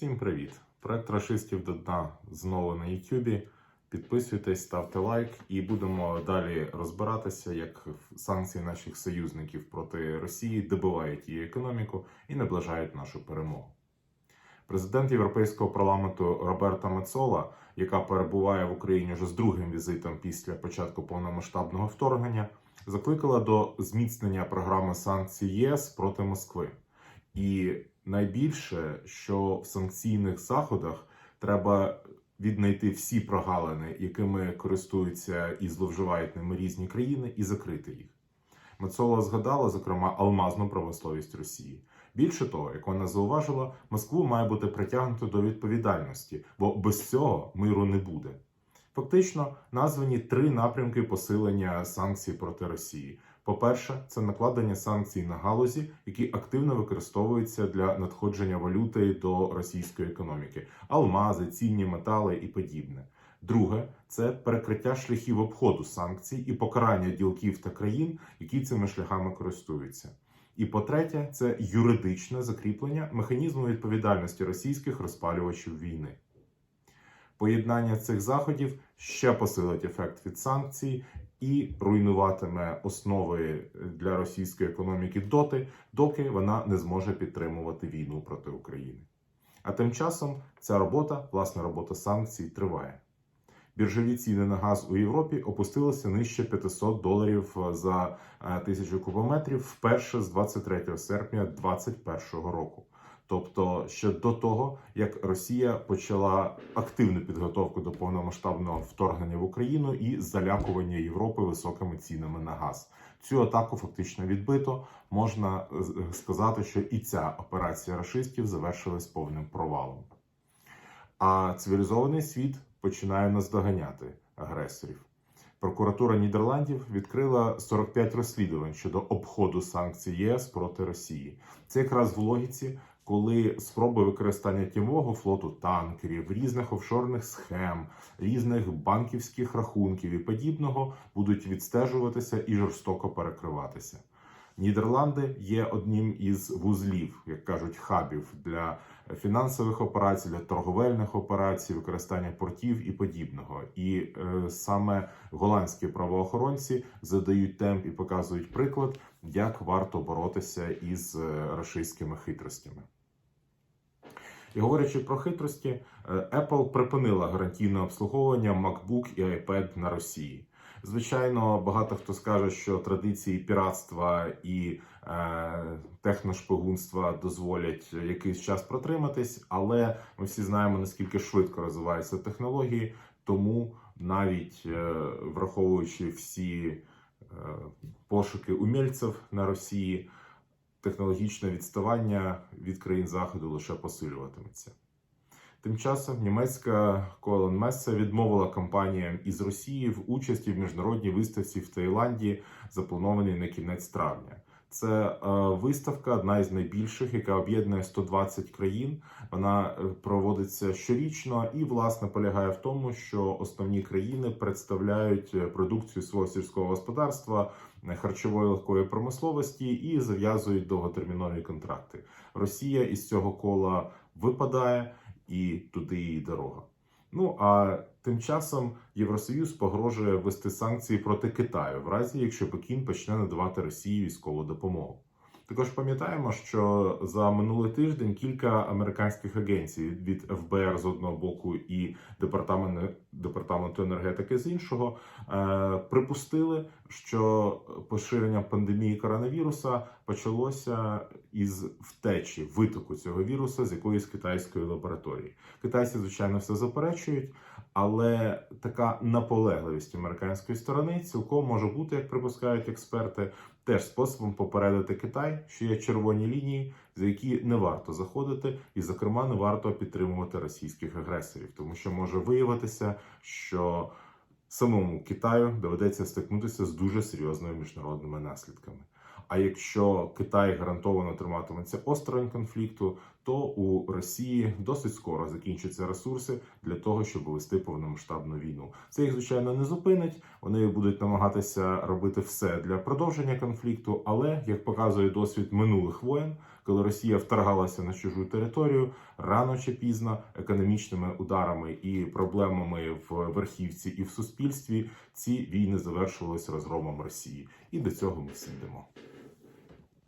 Всім привіт! Проект Рашистів до дна знову на Ютубі. Підписуйтесь, ставте лайк і будемо далі розбиратися, як санкції наших союзників проти Росії добивають її економіку і наближають нашу перемогу. Президент Європейського парламенту Роберта Мецола, яка перебуває в Україні вже з другим візитом після початку повномасштабного вторгнення, закликала до зміцнення програми санкцій ЄС проти Москви. І найбільше, що в санкційних заходах треба віднайти всі прогалини, якими користуються і зловживають ними різні країни, і закрити їх. Мацола згадала, зокрема, алмазну промисловість Росії. Більше того, як вона зауважила, Москву має бути притягнуто до відповідальності, бо без цього миру не буде. Фактично названі три напрямки посилення санкцій проти Росії. По-перше, це накладення санкцій на галузі, які активно використовуються для надходження валюти до російської економіки: алмази, цінні метали і подібне. Друге, це перекриття шляхів обходу санкцій і покарання ділків та країн, які цими шляхами користуються. І по-третє, це юридичне закріплення механізму відповідальності російських розпалювачів війни. Поєднання цих заходів ще посилить ефект від санкцій і руйнуватиме основи для російської економіки доти, доки вона не зможе підтримувати війну проти України. А тим часом ця робота, власне робота санкцій, триває. Біржові ціни на газ у Європі опустилися нижче 500 доларів за тисячу кубометрів вперше з 23 серпня 2021 року. Тобто ще до того, як Росія почала активну підготовку до повномасштабного вторгнення в Україну і залякування Європи високими цінами на газ, цю атаку фактично відбито. Можна сказати, що і ця операція рашистів завершилась повним провалом. А цивілізований світ починає наздоганяти агресорів. Прокуратура Нідерландів відкрила 45 розслідувань щодо обходу санкцій ЄС проти Росії. Це якраз в логіці, коли спроби використання тімового флоту танкерів, різних офшорних схем, різних банківських рахунків і подібного будуть відстежуватися і жорстоко перекриватися. Нідерланди є одним із вузлів, як кажуть, хабів для фінансових операцій, для торговельних операцій, використання портів і подібного. І е, саме голландські правоохоронці задають темп і показують приклад, як варто боротися із рашистськими хитростями. І говорячи про хитрості, Apple припинила гарантійне обслуговування MacBook і iPad на Росії. Звичайно, багато хто скаже, що традиції піратства і е, техношпигунства дозволять якийсь час протриматись, але ми всі знаємо наскільки швидко розвиваються технології, тому навіть е, враховуючи всі е, пошуки умільців на Росії, технологічне відставання від країн заходу лише посилюватиметься. Тим часом німецька Коелен Месса відмовила компаніям із Росії в участі в міжнародній виставці в Таїланді, запланованій на кінець травня. Це е, виставка, одна із найбільших, яка об'єднує 120 країн. Вона е, проводиться щорічно і, власне, полягає в тому, що основні країни представляють е, продукцію свого сільського господарства, харчової легкої промисловості і зав'язують довготермінові контракти. Росія із цього кола випадає і туди її дорога. Ну а тим часом Євросоюз погрожує ввести санкції проти Китаю, в разі якщо Пекін почне надавати Росії військову допомогу. Також пам'ятаємо, що за минулий тиждень кілька американських агенцій від ФБР з одного боку і департаменту департаменту енергетики з іншого е, припустили, що поширення пандемії коронавіруса почалося із втечі витоку цього віруса з якоїсь китайської лабораторії. Китайці, звичайно, все заперечують, але така наполегливість американської сторони цілком може бути, як припускають експерти, теж способом попередити Китай, що є червоні лінії, за які не варто заходити, і, зокрема, не варто підтримувати російських агресорів, тому що може виявитися, що самому Китаю доведеться стикнутися з дуже серйозними міжнародними наслідками. А якщо Китай гарантовано триматиметься осторонь конфлікту, то у Росії досить скоро закінчаться ресурси для того, щоб вести повномасштабну війну. Це їх звичайно не зупинить. Вони будуть намагатися робити все для продовження конфлікту. Але як показує досвід минулих воєн, коли Росія вторгалася на чужу територію, рано чи пізно економічними ударами і проблемами в верхівці і в суспільстві ці війни завершувалися розгромом Росії. І до цього ми всі йдемо.